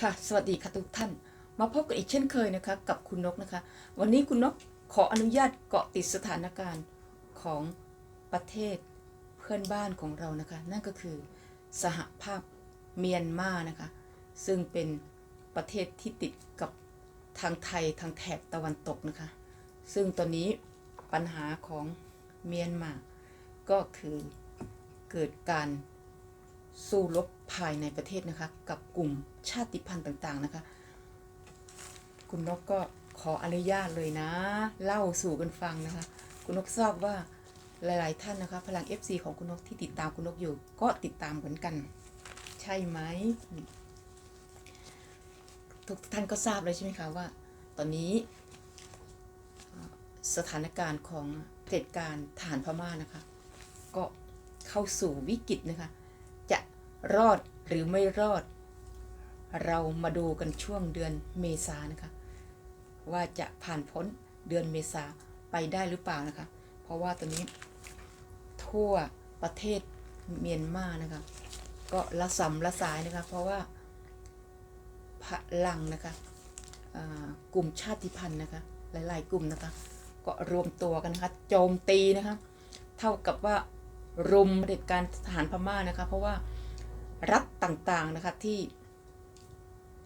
ค่ะ สวัสดีค่ะทุกท่าน มาพบกันอีกเช่นเคยนะคะ กับคุณนกนะคะ วันนี้คุณนกขออนุญาตเกาะติดสถานการณ์ของประเทศเพื่อนบ้านของเรานะคะ นั่นก็คือสหภาพเมียนมานะคะ ซึ่งเป็นประเทศที่ติดกับทางไทยทางแถบตะวันตกนะคะ ซึ่งตอนนี้ปัญหาของเมียนมา ก็คือเกิดการ สู้รบภายในประเทศนะคะ กับกลุ่มชาติพันธุ์ต่างๆนะคะ คุณนกก็ขออนุญาตเลยนะ เล่าสู่กันฟังนะคะ คุณนกทราบว่าหลาย ๆ ท่านนะคะ พลัง FC ของคุณนกที่ติดตามคุณนกอยู่ ก็ติดตามเหมือนกัน ใช่ไหมทุกท่านก็ทราบเลยใช่ไหมคะว่า ตอนนี้สถานการณ์ของเผด็จการทหารพม่านะคะ ก็เข้าสู่วิกฤตนะคะ รอดหรือไม่รอด เรามาดูกันช่วงเดือนเมษานะคะ ว่าจะผ่านพ้นเดือนเมษาไปได้หรือเปล่านะคะ เพราะว่าตอนนี้ ทั่วประเทศเมียนมานะคะ ก็ละสำละสายนะคะ เพราะว่าพลังนะคะกลุ่มชาติพันธุ์นะคะ หลาย ๆ กลุ่มนะคะ ก็รวมตัวกันนะคะโจมตีนะคะ เท่ากับว่ารุมเด็จการทหารพม่านะคะ เพราะว่า รัฐต่างๆนะคะที่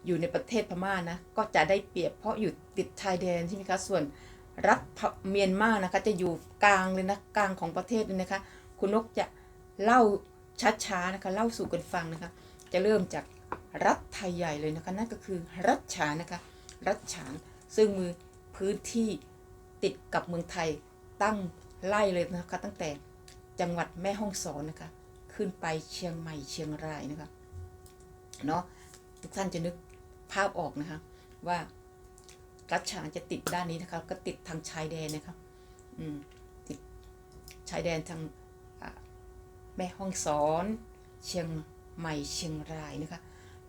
อยู่ในประเทศพม่านะก็จะได้เปรียบเพราะอยู่ติดชายแดนใช่ไหมคะส่วนรัฐเมียนมานะคะจะอยู่กลางเลยนะกลางของประเทศเลยนะคะ คุณนกจะเล่าช้าๆนะคะเล่าสู่กันฟังนะคะ จะเริ่มจากรัฐไทยใหญ่เลยนะคะนั่นก็คือรัฐฉานนะคะรัฐฉานซึ่งมือพื้นที่ติดกับเมืองไทยตั้งไล่เลยนะคะตั้งแต่จังหวัดแม่ฮ่องสอนนะคะ ขึ้นไปเชียงใหม่เชียงรายนะคะเนาะทุกท่านจะนึกภาพออกนะคะว่ารัฐฉานจะติดด้านนี้นะคะก็ติดทางชายแดนนะคะอืมติดชายแดนทางแม่ฮ่องสอนเชียงใหม่เชียงรายนะคะ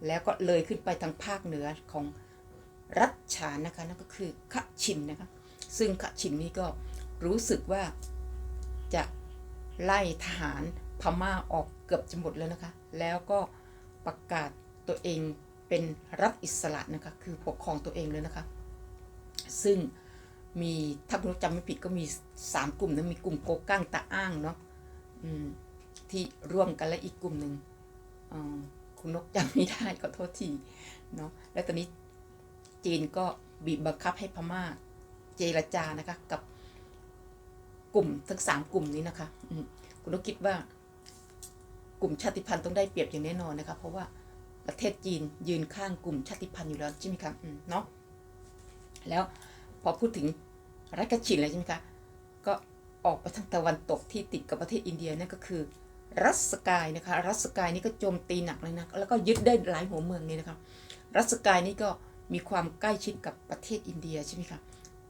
แล้วก็เลยขึ้นไปทางภาคเหนือของรัฐฉานนะคะนั่นก็คือขะชินนะคะซึ่งขะชินนี้ก็รู้สึกว่าจะไล่ทหาร พม่าออกเกือบจะหมดแล้วนะคะ แล้วก็ประกาศตัวเองเป็นรัฐอิสระนะคะ คือปกครองตัวเองเลยนะคะ ซึ่งมีถ้าผมจำไม่ผิดก็มีสามกลุ่มนะมีกลุ่มโกกั้งตาอ้างเนาะอืมที่ร่วมกันและอีกกลุ่มหนึ่งอ่อคุณนกจำไม่ได้ขอโทษทีเนาะแล้วตอนนี้จีนก็บีบบังคับให้พม่าเจรจานะคะกับกลุ่มทั้งสามกลุ่มนี้นะคะอืมคุณนกคิดว่า กลุ่มชาติพันธุ์ต้องได้เปรียบอย่างแน่นอนนะคะเพราะว่าประเทศจีนยืนข้างกลุ่มชาติพันธุ์อยู่แล้วใช่ไหมคะเนาะแล้วพอพูดถึงรัฐกชินแล้วใช่ไหมคะก็ออกไปทางตะวันตกที่ติดกับประเทศอินเดียนั่นก็คือ รัสกายนะคะรัสกายนี่ก็โจมตีหนักเลยนะแล้วก็ยึดได้หลายหัวเมืองเลยนะคะรัสกายนี่ก็มีความใกล้ชิดกับประเทศอินเดียใช่ไหมคะ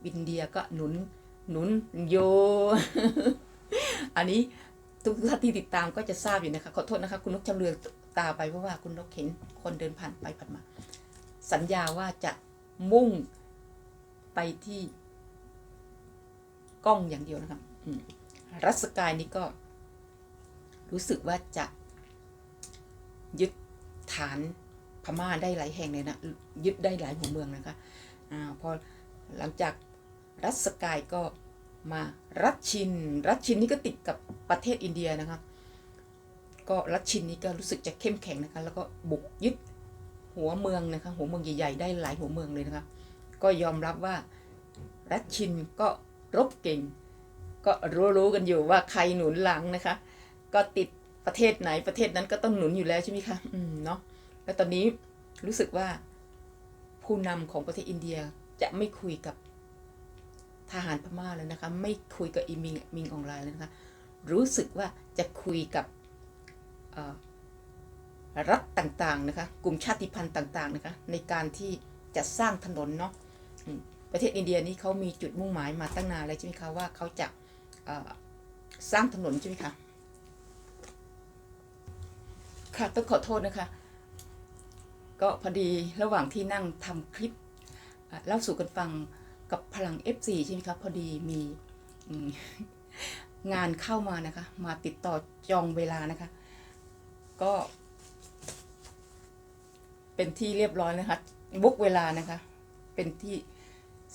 อินเดียก็หนุนหนุนโย อันนี้ ทุกท่านที่ติดตามก็จะทราบอยู่นะคะขอโทษนะคะคุณนกจำเรืองตาไปเพราะว่าคุณนกเห็นคนเดินผ่านไปผ่านมา สัญญาว่าจะมุ่งไปที่กล้องอย่างเดียวนะครับรัสกายนี่ก็ รู้สึกว่าจะยึดฐานพม่าได้หลายแห่งเลยนะ ยึดได้หลายหัวเมืองนะคะอ่าพอหลังจากรัสกายก็มารัชชิน รัชชินนี่ก็ติดกับ ประเทศอินเดียนะคะก็รัชชินนี่ก็รู้สึกจะเข้มแข็งนะคะ แล้วก็บุกยึดหัวเมืองนะคะ หัวเมืองใหญ่ๆได้หลายหัวเมืองเลยนะคะ ก็ยอมรับว่ารัชชินก็รบเก่ง ก็รู้ๆกันอยู่ว่าใครหนุนหลังนะคะ ก็ติดประเทศไหนประเทศนั้นก็ต้องหนุนอยู่แล้วใช่ไหมคะ อืมเนาะ แล้วตอนนี้รู้สึกว่าผู้นำของประเทศอินเดียจะไม่คุยกับทหารพม่าแล้วนะคะ ไม่คุยกับอีมิงมิงออนไลน์แล้วนะคะ รู้สึกว่าจะคุยกับรัฐต่างๆนะคะ กลุ่มชาติพันธุ์ต่างๆนะคะในการที่จะสร้างถนนเนาะประเทศอินเดียนี้เขามีจุดมุ่งหมายมาตั้งนานแล้วใช่ไหมคะว่าเขาจะสร้างถนนใช่ไหมคะค่ะต้องขอโทษนะคะ ก็พอดีระหว่างที่นั่งทำคลิปเล่าสู่กันฟังกับพลัง F4 ใช่ไหมครับพอดีมี งานเข้ามานะคะ มาติดต่อจองเวลานะคะ ก็ เป็นที่เรียบร้อยนะคะบุกเวลานะคะ เป็นที่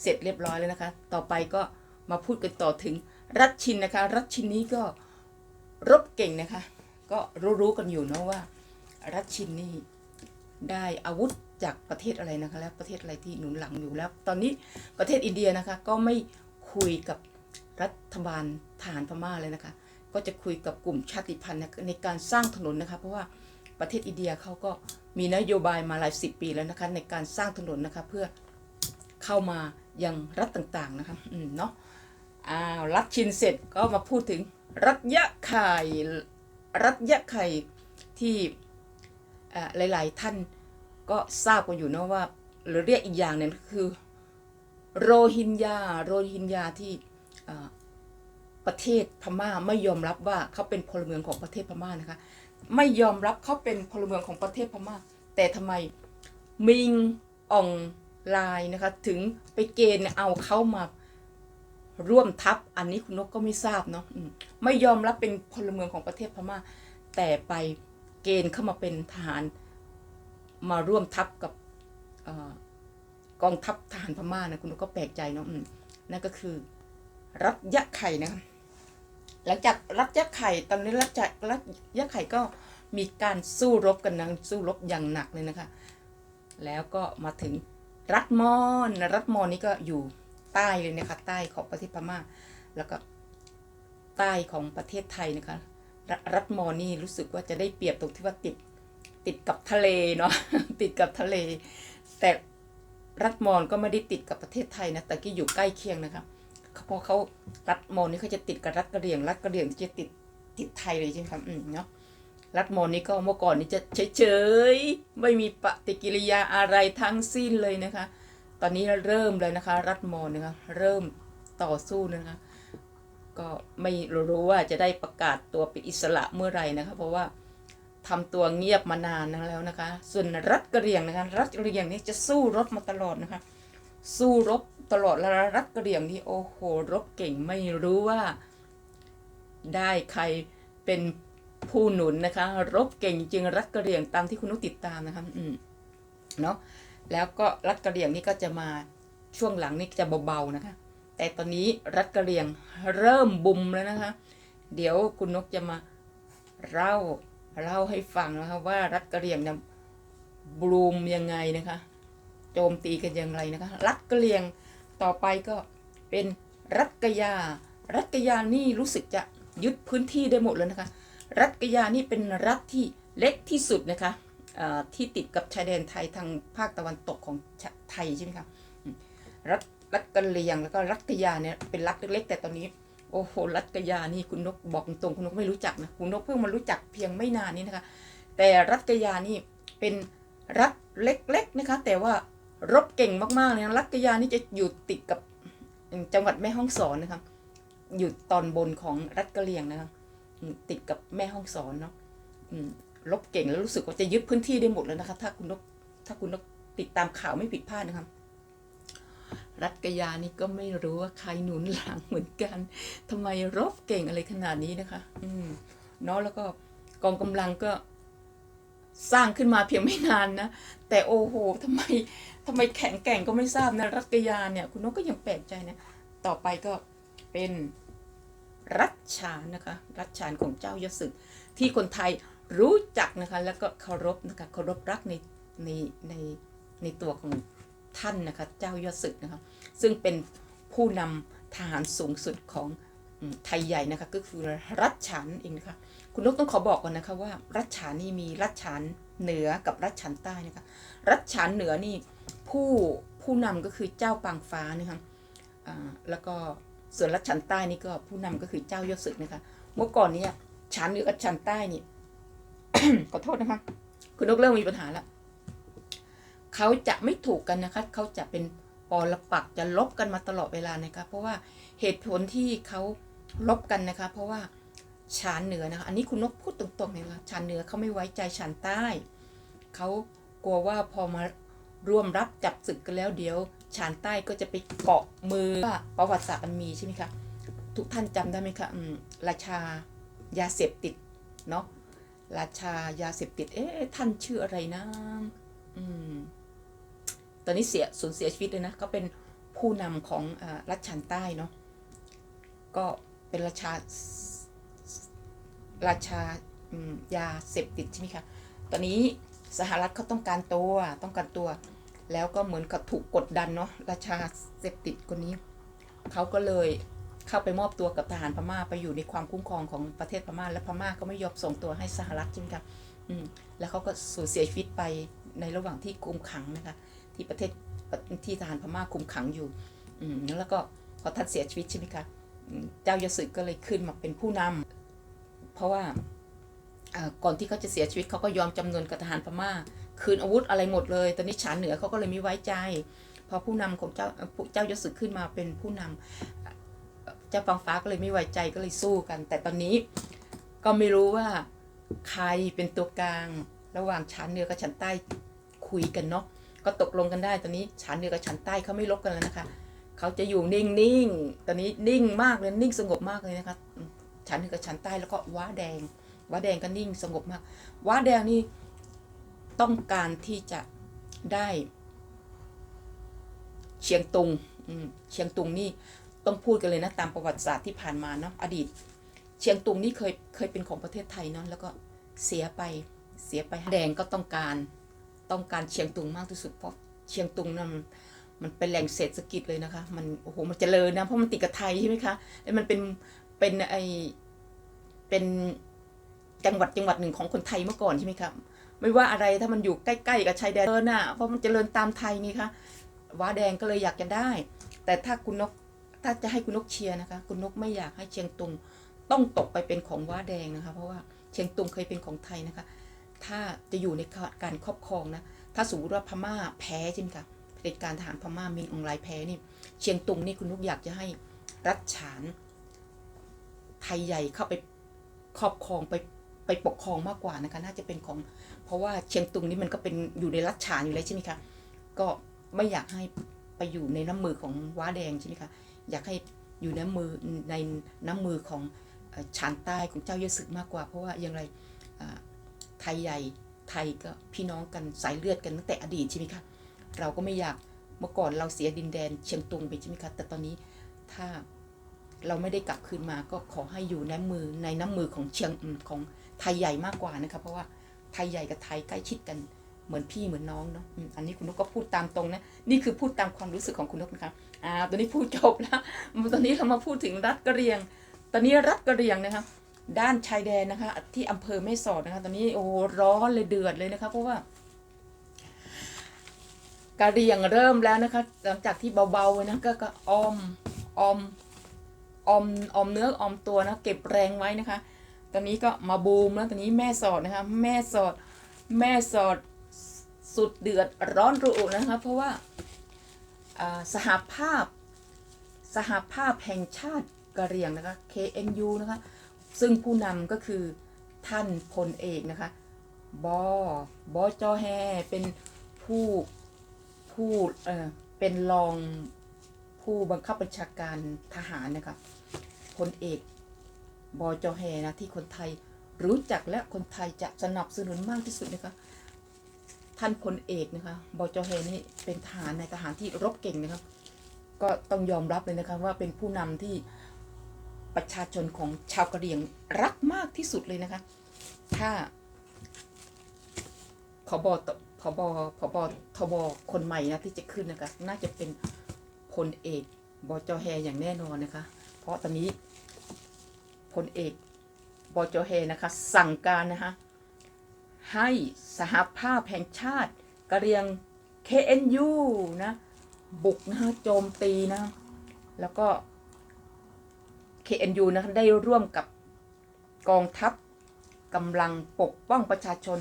เสร็จเรียบร้อยแล้วนะคะ ต่อไปก็มาพูดกันต่อถึงรัชชินนะคะ รัชชินนี้ก็รบเก่งนะคะ ก็รู้ๆกันอยู่เนาะว่า รัชชินนี่ได้อาวุธจากประเทศอะไรนะคะ แล้วประเทศอะไรที่หนุนหลังอยู่แล้ว ตอนนี้ประเทศอินเดียนะคะ ก็ไม่คุยกับ รัฐบาลทหารพม่าเลยนะคะ ก็จะคุยกับกลุ่มชาติพันธุ์ในการสร้างถนนนะคะ เพราะว่าประเทศอินเดียเขาก็มีนโยบายมาหลายสิบปีแล้วนะคะ ในการสร้างถนนนะคะเพื่อเข้ามายังรัฐต่างๆนะคะอืมเนาะอ้าวรัฐชินเสร็จก็มาพูดถึงรัฐยะไข่รัฐยะไข่ที่อ่าหลายๆท่านก็ทราบกันอยู่เนาะว่า หรือเรียกอีกอย่างหนึงคือโรฮิงญาโรฮิงญาที่ ประเทศพม่าไม่ยอมรับว่าเขาเป็นพลเมืองของประเทศพม่านะคะ ไม่ยอมรับเขาเป็นพลเมืองของประเทศพม่า แต่ทำไมมิงอ่องลายนะคะ ถึงไปเกณฑ์เอาเขามาร่วมทัพอันนี้คุณนกก็ไม่ทราบเนาะไม่ยอมรับเป็นพลเมืองของประเทศพม่า แต่ไปเกณฑ์เข้ามาเป็นทหารมาร่วมทัพกับอกองทัพทหารพม่านะคุณนกก็แปลกใจเนาะนั่นก็คือ รัฐยะไข่นะคะหลังจากรัฐยะไข่ตอนนี้รัฐจะรัฐยะไข่ก็มีการสู้รบกันนะสู้รบอย่างหนักเลยนะคะ แล้วก็มาถึงรัฐมอนรัฐมอนนี่ก็อยู่ใต้เลยนะคะใต้ของประเทศพม่า แล้วก็ใต้ของประเทศไทยนะคะรรัฐมอนนี่รู้สึกว่าจะได้เปรียบตรงที่ว่าติดติดกับทะเลเนาะติดกับทะเล แต่รัฐมอนก็ไม่ได้ติดกับประเทศไทยนะแต่ก็อยู่ใกล้เคียงนะคะ พราะเขารัฐมอญนี่เขาจะติดกับรัฐกระเรียงรัฐกระเรียงจะติดติดไทยเลยใช่ไหมครับอืมเนาะรัฐมอญนี่ก็เมื่อก่อนนี่จะเฉยๆไม่มีปฏิกิริยาอะไรทั้งสิ้นเลยนะคะ ตอนนี้เริ่มเลยนะคะ รัฐมอญนะคะเริ่มต่อสู้นะคะ ก็ไม่รู้ว่าจะได้ประกาศตัวเป็นอิสระเมื่อไหร่นะคะ เพราะว่าทำตัวเงียบมานานแล้วนะคะ ส่วนรัฐกระเรียงนะคะ รัฐกระเรียงนี่จะสู้รบมาตลอดนะคะ สู้รบ ตลอดล้วรัฐกระเรี่ยงนี่โอ้โหรบเก่งไม่รู้ว่า ได้ใครเป็นผู้หนุนนะคะ รบเก่งจริงรัฐกระเรี่ยงตามที่คุณนุกติดตามนะคะ อืมเนาะแล้วก็รัฐกระเรี่ยงนี่ก็จะมาช่วงหลังนี่จะเบาๆนะคะ แต่ตอนนี้รัฐกระเรี่ยงเริ่มบุมแล้วนะคะ เดี๋ยวคุณนกจะมาเล่าเล่าให้ฟังนะคะว่ารัฐกระเรี่ยงเนี่ยบูมยังไงนะคะ โจมตีกันย่างไรนะคะ รัฐกระเรี่ยง ต่อไปก็เป็นรัฐกยา รัฐกยานี่รู้สึกจะยึดพื้นที่ได้หมดแล้วนะคะ รัฐกยานี่เป็นรัฐที่เล็กที่สุดนะคะที่ติดกับชายแดนไทยทางภาคตะวันตกของไทยใช่ไหมคะรัฐรัฐกะเหรี่ยงแล้วก็รัฐกยาเนี่ยเป็นรัฐเล็กๆแต่ตอนนี้โอ้โหรัฐกยานี่คุณนกบอกตรงคุณนกไม่รู้จักนะคุณนกเพิ่งมารู้จักเพียงไม่นานนี้นะคะ แต่รัฐกยานี่เป็นรัฐเล็กๆนะคะ แต่ว่า รบเก่งมากๆเลยนะรัฐกะยานี่จะอยู่ติดกับจังหวัดแม่ฮ่องสอนนะคะอยู่ตอนบนของรัฐกะเหรี่ยงนะคะอืมติดกับแม่ฮ่องสอนเนาะรบเก่งแล้วรู้สึกว่าจะยึดพื้นที่ได้หมดแล้วนะคะ ถ้าคุณนกถ้าคุณนกติดตามข่าวไม่ผิดพลาดนะคะรัฐกะยานี่ก็ไม่รู้ว่าใครหนุนหลังเหมือนกันทำไมรบเก่งอะไรขนาดนี้นะคะ อืมเนาะแล้วก็กองกำลังก็ สร้างขึ้นมาเพียงไม่นานนะ แต่โอ้โหทำไมทำไมแข็งแกร่งก็ไม่ทราบนะรัฐกะยาเนี่ย คุณนกก็ยังแปลกใจนะ ต่อไปก็เป็นรัชฉานนะคะ รัชฉานของเจ้ายศึก ที่คนไทยรู้จักนะคะ แล้วก็เคารพนะคะเคารพรักในในในในตัวของท่านนะคะ เจ้ายศึกนะคะ ซึ่งเป็นผู้นำทหารสูงสุดของ ไทยใหญ่นะคะก็คือรัชฉานนั่นเองนะคะคุณนกต้องขอบอกก่อนนะคะว่า รัชฉานนี่มีรัชฉานเหนือกับรัชฉานใต้นะคะรัชฉานเหนือนี่ผู้ผู้นำก็คือเจ้าปางฟ้านะคะแล้วก็ส่วนรัชฉานใต้นี่ก็ผู้นำก็คือเจ้ายศศึกนะคะเมื่อก่อนเนี่ยฉานเหนือกับฉานใต้นี่ขอโทษนะคะคุณนกเริ่มมีปัญหาแล้วเขาจะไม่ถูกกันนะคะเขาจะเป็นปอลปักจะลบกันมาตลอดเวลานะคะเพราะว่าเหตุผลที่เขา ลบกันนะคะ เพราะว่าชานเหนือนะคะ อันนี้คุณนกพูดตรงๆเลยนะชานเหนือเขาไม่ไว้ใจชานใต้เขากลัวว่าพอมาร่วมรับจับศึกกันแล้วเดี๋ยวชานใต้ก็จะไปเกาะมือว่าประวัติศาสตร์มันมีใช่ไหมคะทุกท่านจำได้ไหมคะราชายาเสพติดเนาะราชายาเสพติด เอ๊ะท่านชื่ออะไรนะอืมตอนนี้เสียสูญเสียชีวิตเลยนะเขาเป็นผู้นำของอรัชชันใต้เนาะก็ เป็นราชาราชายาเสพติดใช่ไหมคะตอนนี้สหรัฐเขาต้องการตัวต้องการตัว แล้วก็เหมือนกับถูกกดดันเนาะราชาเสพติดคนนี้เขาก็เลยเข้าไปมอบตัวกับทหารพม่าไปอยู่ในความคุ้มครองของประเทศพม่า และพม่าก็ไม่ยอมส่งตัวให้สหรัฐใช่ไหมคะอืมแล้วเขาก็สูญเสียชีวิตไปในระหว่างที่คุมขังนะคะที่ประเทศที่ทหารพม่าคุมขังอยู่อืมแล้วก็พอท่านเสียชีวิตใช่ไหมคะ เจ้ายศก็เลยขึ้นมาเป็นผู้นำเพราะว่าก่อนที่เขาจะเสียชีวิตเขาก็ยอมจำนวนกับทหารพม่า คืนอาวุธอะไรหมดเลย ตอนนี้ฉานเหนือเขาก็เลยไม่ไว้ใจ พอผู้นำของเจ้าเอ่อผู้เจ้ายศขึ้นมาเป็นผู้นำเอ่อเจ้าฟังฟ้าก็เลยไม่ไว้ใจก็เลยสู้กัน แต่ตอนนี้ก็ไม่รู้ว่าใครเป็นตัวกลางระหว่างฉานเหนือกับฉานใต้คุยกันเนาะก็ตกลงกันได้ตอนนี้ฉานเหนือกับฉานใต้เขาไม่ลบกันแล้วนะคะ เขาจะอยู่นิ่งๆ ตอนนี้นิ่งมากเลยนิ่งสงบมากเลยนะคะอืมฉานกับฉานใต้แล้วก็ว้าแดง ว้าแดงก็นิ่งสงบมาก ว้าแดงนี่ต้องการที่จะได้เชียงตุงเชียงตุงนี่ต้องพูดกันเลยนะตามประวัติศาสตร์ที่ผ่านมาเนาะอดีต เชียงตุงนี่เคยเคยเป็นของประเทศไทยเนาะแล้วก็เสียไปเสียไปแดงก็ต้องการต้องการเชียงตุงมากที่สุดเพราะเชียงตุงนั้น มันเป็นแหล่งเศรษฐกิจเลยนะคะ มันโอ้โหมันเจริญนะเพราะมันติดกับไทยใช่ไหมคะแล้วมันเป็นเป็นไอเป็นจังหวัดจังหวัดหนึ่งของคนไทยเมื่อก่อนใช่ไหมคะไม่ว่าอะไรถ้ามันอยู่ใกล้ๆกับชายแดนเออน่ะเพราะมันเจริญตามไทยนี่คะว้าแดงก็เลยอยากจะได้ แต่ถ้าคุณนกถ้าจะให้คุณนกเชียร์นะคะ คุณนกไม่อยากให้เชียงตุงต้องตกไปเป็นของว้าแดงนะคะ เพราะว่าเชียงตุงเคยเป็นของไทยนะคะ ถ้าจะอยู่ในการครอบครองนะ ถ้าสมมติว่าพม่าแพ้ใช่ไหมคะ เผด็จการทหารพม่ามินออนไลแพ้นี่เชียงตุงนี่คุณนุกอยากจะให้รัฐฉานไทยใหญ่เข้าไปครอบครองไปไปปกครองมากกว่านะคะน่าจะเป็นของ เพราะว่าเชียงตุงนี่มันก็เป็นอยู่ในรัฐฉานอยู่แล้วใช่ไหมคะก็ไม่อยากให้ไปอยู่ในน้ำมือของว้าแดงใช่ไหมคะอยากให้อยู่ในมือในน้ำมือของฉานใต้ของเจ้าเยสึกมากกว่า เพราะว่าอย่างไรไทยใหญ่ไทยก็พี่น้องกันสายเลือดกันตั้งแต่อดีตใช่ไหมคะ เราก็ไม่อยากเมื่อก่อนเราเสียดินแดนเชียงตุงไปใช่ไหมคะแต่ตอนนี้ถ้าเราไม่ได้กลับคืนมาก็ขอให้อยู่ในมือในน้ำมือของเชียงของไทยใหญ่มากกว่านะคะเพราะว่าไทยใหญ่กับไทยใกล้ชิดกันเหมือนพี่เหมือนน้องเนาะอันนี้คุณนกก็พูดตามตรงนะนี่คือพูดตามความรู้สึกของคุณนกนะคะอ่าตอนนี้พูดจบแล้วตอนนี้เรามาพูดถึงรัฐกะเรียง ตอนนี้รัฐกะเรียงนะคะด้านชายแดนนะคะที่อำเภอแม่สอดนะคะตอนนี้โอ้ร้อนเลยเดือดเลยนะคะเพราะว่า กะเหรียงเริ่มแล้วนะคะ หลังจากที่เบาๆนะก็ก็ออมออมออมออมเนื้อออมตัวนะเก็บแรงไว้นะคะ ตอนนี้ก็มาบูมแล้วตอนนี้แม่สอดนะคะ แม่สอดแม่สอดสุดเดือดร้อนรุ่นะคะ เพราะว่าอ่าสหภาพสหภาพแห่งชาติกะเหรี่ยงนะคะ KNU นะคะ ซึ่งผู้นำก็คือท่านพลเอกนะคะบอบอจอแฮเป็นผู้ ผู้เอ่อเป็นรองผู้บังคับบัญชาการทหารนะคะพลเอกบอจอแฮนะที่คนไทยรู้จักและคนไทยจะสนับสนุนมากที่สุดนะคะท่านพลเอกนะคะบอจอแฮนี่เป็นทหารในทหารที่รบเก่งนะคะก็ต้องยอมรับเลยนะคะว่าเป็นผู้นำที่ประชาชนของชาวกะเหรี่ยงรักมากที่สุดเลยนะคะ ถ้าพบต พบพบทบคนใหม่นะที่จะขึ้นนะคะ น่าจะเป็นพลเอกบจแฮอย่างแน่นอนนะคะ เพราะตอนนี้พลเอกบจแฮนะคะ สั่งการนะคะ ให้สหภาพแห่งชาติกะเรียง KNU นะ บุกนะคะโจมตีนะ แล้วก็ KNU นะคะได้ร่วมกับกองทัพกำลังปกป้องประชาชน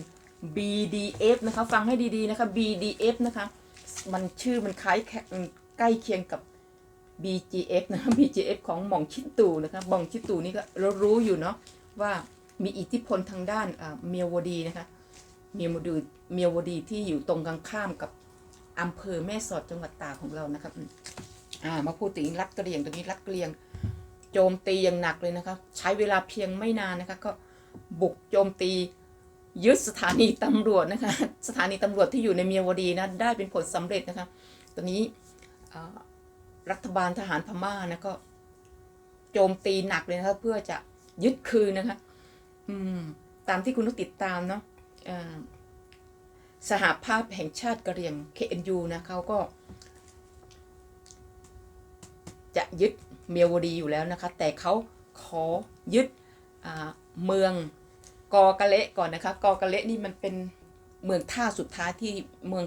BDF นะคะฟังให้ดีๆนะคะ BDF นะคะมันชื่อมันคล้ายแค่ใกล้เคียงกับ BGF นะคะ BGF ของหม่องชิดตูนะคะหม่องชิดตูนี่ก็เรารู้อยู่เนาะว่ามีอิทธิพลทางด้านเมียวดีนะคะเมียวดีเมียวดีที่อยู่ตรงกันข้ามกับอำเภอแม่สอดจังหวัดตากของเรานะครับอ่ามาพูดถึงรัฐกะเหรี่ยงตรงนี้รัฐกะเหรี่ยง โจมตีอย่างหนักเลยนะคะ ใช้เวลาเพียงไม่นานนะคะก็บุกโจมตี ยึดสถานีตำรวจนะคะ สถานีตำรวจที่อยู่ในเมียวดีนะได้เป็นผลสำเร็จนะคะ ตอนนี้รัฐบาลทหารพม่านะก็โจมตีหนักเลยนะคะเพื่อจะยึดคืนนะคะอืมตามที่คุณต้องติดตามเนาะอ่าสหภาพแห่งชาติกะเหรี่ยง KNU นะเขาก็ จะยึดเมียวดีอยู่แล้วนะคะ แต่เขาขอยึดเมือง กอกะเละก่อนนะคะกอกะเละนี่มันเป็นเมืองท่าสุดท้ายที่เมือง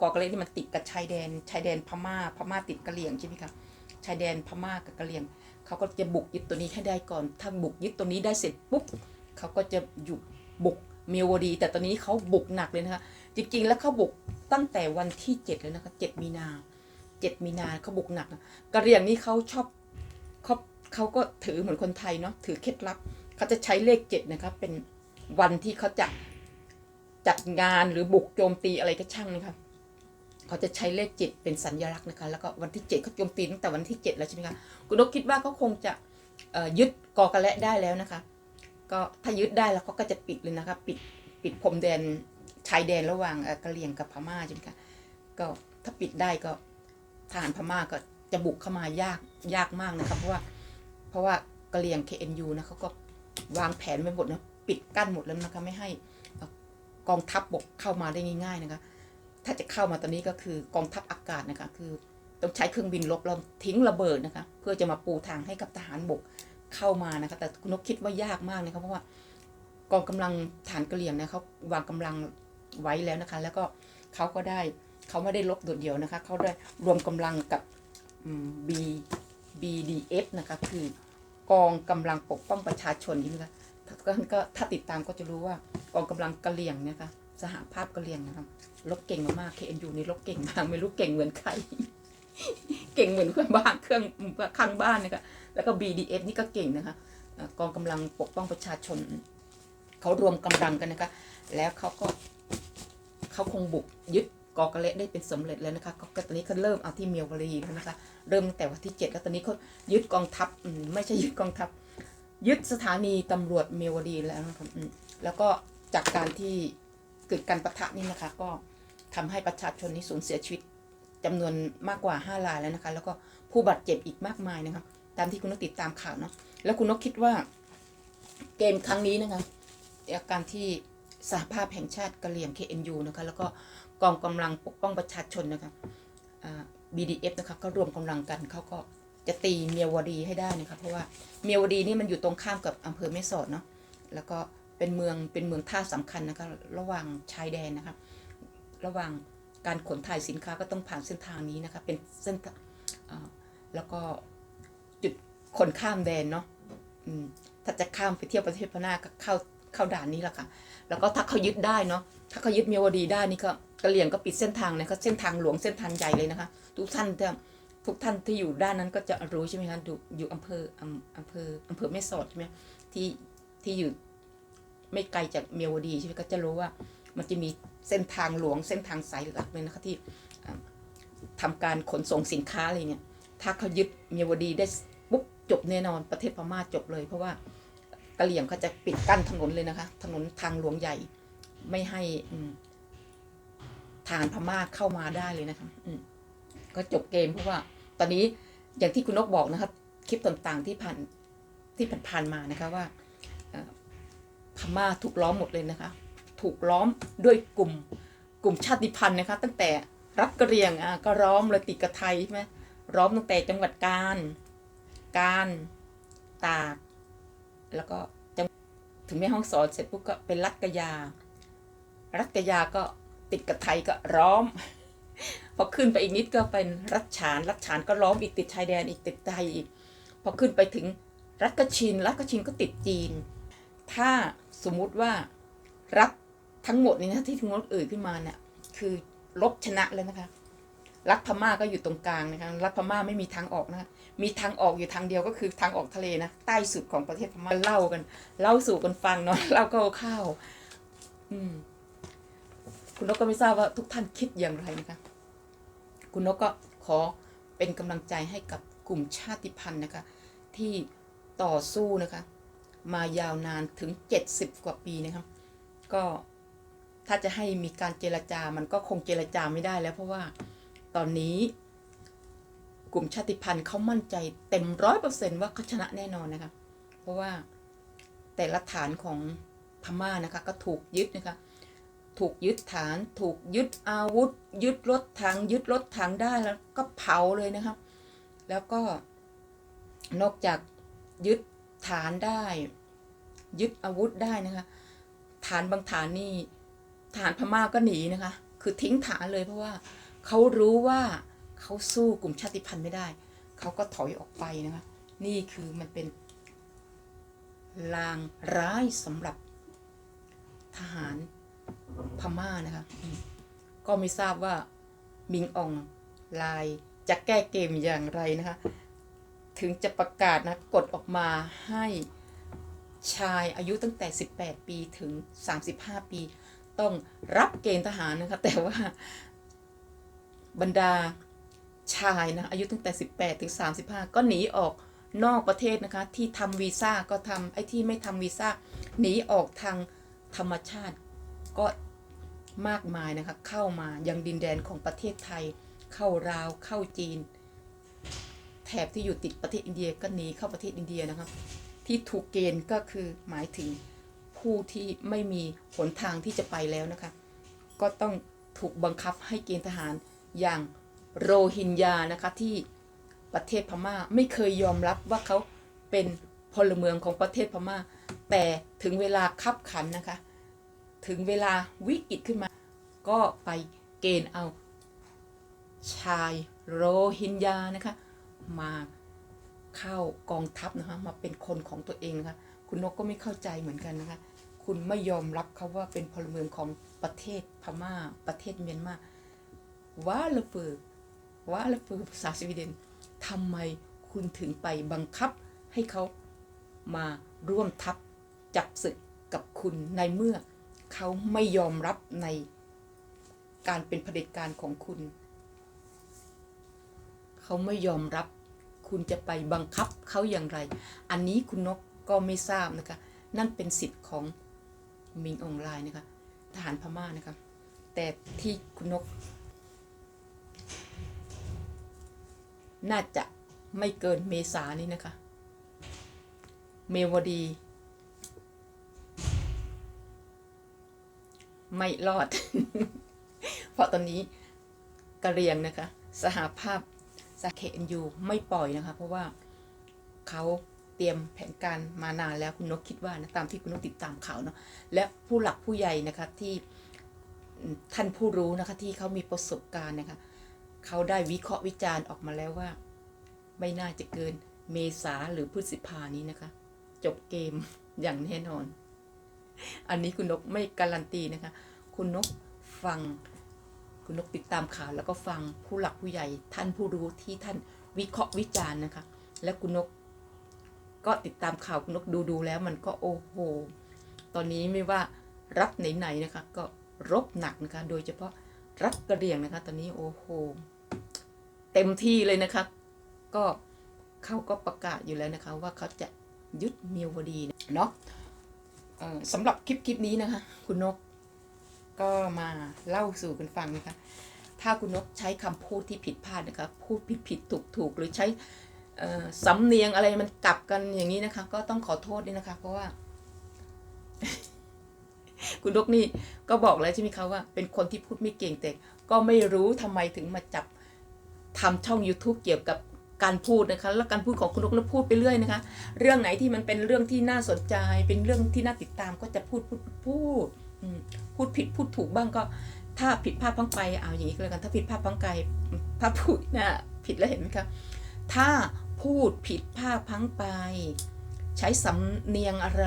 กอกะเละนี่มันติดกับชายแดนชายแดนพม่าพม่าติดกะเหรี่ยงใช่ไหมคะชายแดนพม่ากับกะเหรี่ยงเขาก็จะบุกยึดตัวนี้ให้ได้ก่อน ถ้าบุกยึดตัวนี้ได้เสร็จปุ๊บเขาก็จะอยู่บุกเมียวดี แต่ตอนนี้เขาบุกหนักเลยนะคะจริงๆแล้วเขาบุกตั้งแต่วันที่เจ็ดเลยนะคะเจ็ดมีนาเจ็ดมีนาเขาบุกหนักนะกะเหรี่ยงนี่เขาชอบเขาเขาก็ถือเหมือนคนไทยเนาะถือเคล็ดลับเขาจะใช้เลขเจ็ดนะครับเป็น วันที่เขาจะจัดงานหรือบุกโจมตีอะไรก็ช่างนะคะเขาจะใช้เลขเจ็ดเป็นสัญลักษณ์นะคะ แล้วก็วันที่เจ็ดเขาโจมตีตั้งแต่วันที่เจ็ดแล้วใช่ไหมคะคุณนกคิดว่าเขาคงจะยึดกอกระและได้แล้วนะคะ ก็ถ้ายึดได้แล้วเขาก็จะปิดเลยนะคะ ปิดปิดพรมแดนชายแดนระหว่างกะเหรี่ยงกับพม่าใช่ไหมคะก็ถ้าปิดได้ก็ทหารพม่าก็จะบุกเข้ามายากยากมากนะคะเพราะว่าเพราะว่ากะเหรี่ยง KNU นะเขาก็วางแผนไว้หมดนะ ปิดกั้นหมดแล้วนะคะ ไม่ให้กองทัพบกเข้ามาได้ง่าย ๆนะคะ ถ้าจะเข้ามาตอนนี้ก็คือกองทัพอากาศนะคะ คือต้องใช้เครื่องบินลบแล้วทิ้งระเบิดนะคะ เพื่อจะมาปูทางให้กับทหารบกเข้ามานะคะ แต่คุณนกคิดว่ายากมากนะคะเพราะว่ากองกำลังฐานกะเหรี่ยงนะเขาวางกำลังไว้แล้วนะคะ แล้วก็เขาก็ได้เขาไม่ได้ลบโดดเดี่ยวนะคะเขาได้รวมกำลังกับ B BDF นะคะคือกองกำลังปกป้องประชาชนใช่ไหมคะ ถ้าก็ก็ถ้าติดตามก็จะรู้ว่ากองกำลังกะเหรี่ยงนะคะสหภาพกะเหรี่ยงนะคะลบเก่งมากๆ KNU นี่ลบเก่งมากไม่รู้เก่งเหมือนใคร เก่งเหมือนเครื่องบ้านเครื่องข้างบ้านนะคะแล้วก็ BDF นี่ก็เก่งนะคะกองกำลังปกป้องประชาชนเขารวมกำลังกันนะคะ แล้วเขาก็เขาคงบุกยึดกอกระเละได้เป็นสำเร็จแล้วนะคะก็ตอนนี้เขาเริ่มเอาที่เมียวกรีแล้วนะคะ เริ่มตั้งแต่วันที่เจ็ดแล้วตอนนี้เขายึดกองทัพไม่ใช่ยึดกองทัพ ยึดสถานีตำรวจเมียวดีแล้วนะครับแล้วก็จากการที่เกิดการประทะนี่นะคะ ก็ทำให้ประชาชนนี่สูญเสียชีวิตจำนวนมากกว่า 5 รายแล้วนะคะ แล้วก็ผู้บาดเจ็บอีกมากมายนะครับ ตามที่คุณนกติดตามข่าวเนาะแล้วคุณนกคิดว่าเกมครั้งนี้นะคะจากการที่สหภาพแห่งชาติกะเหรี่ยง KNU นะคะแล้วก็กองกำลังปกป้องประชาชนนะคะ BDF นะคะก็รวมกำลังกันเขาก็ จะตีเมียวดีให้ได้นะคะเพราะว่าเมียวดีนี่มันอยู่ตรงข้ามกับอำเภอแม่สอดเนาะแล้วก็เป็นเมืองเป็นเมืองท่าสำคัญนะคะระหว่างชายแดนนะคะระหว่างการขนถ่ายสินค้าก็ต้องผ่านเส้นทางนี้นะคะเป็นเส้นแล้วก็จุดคนข้ามแดนเนาะถ้าจะข้ามไปเที่ยวประเทศพม่าก็เข้าเข้าด่านนี้แหละค่ะ แล้วก็ถ้าเขายึดได้เนาะถ้าเขายึดเมียวดีได้นี่ก็กะเหรี่ยงก็ปิดเส้นทางนะคะเส้นทางหลวงเส้นทางใหญ่เลยนะคะ ทุกท่าน ทุกท่านที่อยู่ด้านนั้นก็จะรู้ใช่ไหมคะดูอยู่อำเภออำเภออำเภอแม่สอดใช่ไหมที่ที่อยู่ไม่ไกลจากเมียวดีใช่ไหมก็จะรู้ว่ามันจะมีเส้นทางหลวงเส้นทางสายหลักเลยนะคะที่อ่าทำการขนส่งสินค้าอะไรเนี่ย ถ้าเขายึดเมียวดีได้ปุ๊บจบแน่นอนประเทศพม่าจบเลย เพราะว่ากะเหรี่ยงเขาจะปิดกั้นถนนเลยนะคะ ถนนทางหลวงใหญ่ไม่ให้ทารพม่าเข้ามาได้เลยนะคะก็จบเกมเพราะว่า ตอนนี้อย่างที่คุณนกบอกนะครับ คลิปต่างๆที่ผ่านที่ผ่านๆมานะคะว่าพม่าถูกล้อมหมดเลยนะคะ ถูกล้อมด้วยกลุ่มกลุ่มชาติพันธุ์นะคะ ตั้งแต่รัฐกระเรียงอะก็ล้อมเลยติดกับไทยใช่ไหมล้อมตั้งแต่จังหวัดกาญการตากแล้วก็จังถึงแม่ห้องสอนเสร็จปุ๊บก็เป็นรัฐกะยา รัฐกะยาก็ติดกับไทยก็ล้อม พอขึ้นไปอีกนิดก็เป็นรัฐฉาน รัฐฉานก็ล้อมอีกติดชายแดนอีกติดไทยอีก พอขึ้นไปถึงรัฐกะชิน รัฐกะชินก็ติดจีน ถ้าสมมุติว่ารัฐทั้งหมดนี้นะที่ทุกคนเอ่ยขึ้นมาเนี่ย คือลบชนะแล้วนะคะ รัฐพม่าก็อยู่ตรงกลางนะคะ รัฐพม่าไม่มีทางออกนะคะ มีทางออกอยู่ทางเดียวก็คือทางออกทะเลนะ ใต้สุดของประเทศพม่าเล่ากัน เล่าสู่กันฟังเนาะ เล่าก็ข้าว อืม คุณนกก็ไม่ทราบว่าทุกท่านคิดอย่างไรนะคะ คุณนกก็ขอเป็นกำลังใจให้กับกลุ่มชาติพันธุ์นะคะ ที่ต่อสู้นะคะ มายาวนานถึง 70 กว่าปีนะคะก็ถ้าจะให้มีการเจรจา มันก็คงเจรจาไม่ได้แล้ว เพราะว่าตอนนี้กลุ่มชาติพันธุ์เขามั่นใจเต็มร้อยเปอร์เซนต์ว่าเขาชนะแน่นอนนะคะ เพราะว่าแต่ละฐานของพม่านะคะก็ถูกยึดนะคะ ถูกยึดฐาน ถูกยึดอาวุธ ยึดรถถังยึดรถถังได้แล้วก็เผาเลยนะคะแล้วก็นอกจากยึดฐานได้ ยึดอาวุธได้นะคะ ฐานบางฐานนี่ฐานพม่าก็หนีนะคะ คือทิ้งฐานเลยเพราะว่าเขารู้ว่าเขาสู้กลุ่มชาติพันธุ์ไม่ได้ เขาก็ถอยออกไปนะคะ นี่คือมันเป็นลางร้ายสำหรับทหาร พม่านะคะ ก็ไม่ทราบว่ามิงอองลายจะแก้เกมอย่างไรนะคะ ถึงจะประกาศนะกดออกมาให้ชายอายุตั้งแต่ 18 ปีถึง 35 ปี ต้องรับเกณฑ์ทหารนะคะ แต่ว่าบรรดาชายนะอายุตั้งแต่ 18 ถึง 35 ก็หนีออกนอกประเทศนะคะ ที่ทำวีซ่าก็ทำไอ้ที่ไม่ทำวีซ่าหนีออกทางธรรมชาติ ก็มากมายนะคะ เข้ามายังดินแดนของประเทศไทย เข้าราวเข้าจีน แถบที่อยู่ติดประเทศอินเดียก็หนีเข้าประเทศอินเดียนะครับที่ถูกเกณฑ์ก็คือหมายถึงผู้ที่ไม่มีหนทางที่จะไปแล้วนะคะ ก็ต้องถูกบังคับให้เกณฑ์ทหารอย่างโรฮิงญานะคะที่ประเทศพม่าไม่เคยยอมรับว่าเขาเป็นพลเมืองของประเทศพม่า แต่ถึงเวลาคับขันนะคะ ถึงเวลาวิกฤตขึ้นมา ก็ไปเกณฑ์เอา ชายโรฮิงญานะคะ มาเข้ากองทัพนะคะมาเป็นคนของตัวเองนะคะคุณนกก็ไม่เข้าใจเหมือนกันนะคะ คุณไม่ยอมรับเขาว่าเป็นพลเมืองของประเทศพม่า ประเทศเมียนมาว่าละเฟิกว่าละเฟิกภาษาสวีเดนทำไมคุณถึงไปบังคับให้เขามาร่วมทัพจับศึกกับคุณในเมื่อ เขาไม่ยอมรับในการเป็นเผด็จการของคุณ เขาไม่ยอมรับ คุณจะไปบังคับเขาอย่างไร อันนี้คุณนกก็ไม่ทราบนะคะ นั่นเป็นสิทธิ์ของมิงอองไลน์นะคะ ทหารพม่านะคะ แต่ที่คุณนก น่าจะไม่เกินเมษานี้นะคะ เมวดี ไม่รอด เพราะตอนนี้กะเรียงนะคะ สหภาพสเคเอ็นยูไม่ปล่อยนะคะ เพราะว่าเขาเตรียมแผนการมานานแล้วคุณนกคิดว่านะตามที่คุณนกติดตามข่าวเนาะและผู้หลักผู้ใหญ่นะคะที่ท่านผู้รู้นะคะที่เขามีประสบการณ์นะคะเขาได้วิเคราะห์วิจารณ์ออกมาแล้วว่า ไม่น่าจะเกินเมษาหรือพฤษภานี้นะคะ จบเกมอย่างแน่นอน อันนี้คุณนกไม่การันตีนะคะ คุณนกฟัง คุณนกติดตามข่าว แล้วก็ฟังผู้หลักผู้ใหญ่ท่านผู้รู้ที่ท่านวิเคราะห์วิจารณ์นะคะ และคุณนกก็ติดตามข่าวคุณนกดูดูแล้วมันก็โอ้โห ตอนนี้ไม่ว่ารัฐไหนๆนะคะ ก็รบหนักนะคะ โดยเฉพาะรัฐกระเรียงนะคะ ตอนนี้โอ้โหเต็มที่เลยนะคะ ก็เขาก็ประกาศอยู่แล้วนะคะ ว่าเขาจะยึดเมียวดีเนาะ สำหรับคลิปคลิปนี้นะคะ คุณนกก็มาเล่าสู่กันฟังนะคะ ถ้าคุณนกใช้คำพูดที่ผิดพลาดนะคะ พูดผิดผิดถูกถูกหรือใช้สำเนียงอะไรมันกลับกันอย่างนี้นะคะ ก็ต้องขอโทษด้วยนะคะ เพราะว่า คุณนกนี่ก็บอกแล้วใช่ไหมคะว่า เป็นคนที่พูดไม่เก่งแต่ก็ไม่รู้ทำไมถึงมาจับทำช่อง YouTube เกี่ยวกับ การพูดนะคะ แล้วการพูดของคุณนกนั้นพูดไปเรื่อยนะคะ เรื่องไหนที่มันเป็นเรื่องที่น่าสนใจ เป็นเรื่องที่น่าติดตามก็จะพูดพูดพูดพูดผิดพูดถูกบ้างก็ ถ้าผิดพลาดพังไปเอาอย่างนี้ก็แล้วกันถ้าผิดพลาดพังไปพลาดพูดนะผิดแล้วเห็นไหมคะถ้าพูดผิดพลาดพังไป ใช้สำเนียงอะไร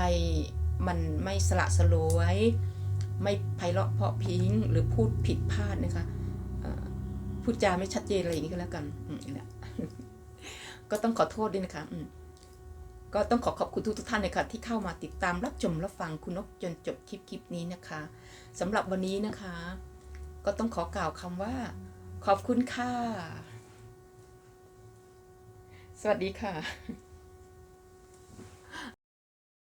มันไม่สละสลวยไม่ไพเราะเพาะพิงหรือพูดผิดพลาดนะคะพูดจาไม่ชัดเจนอะไรอย่างนี้ก็แล้วกันอืมนี่แหละ ก็ต้องขอโทษด้วยนะคะอืมก็ต้องขอขอบคุณทุกทุกท่านเลยค่ะที่เข้ามาติดตามรับชมรับฟังคุณนกจนจบคลิปคลิปนี้นะคะสำหรับวันนี้นะคะ ก็ต้องขอกล่าวคำว่า ขอบคุณค่ะ สวัสดีค่ะ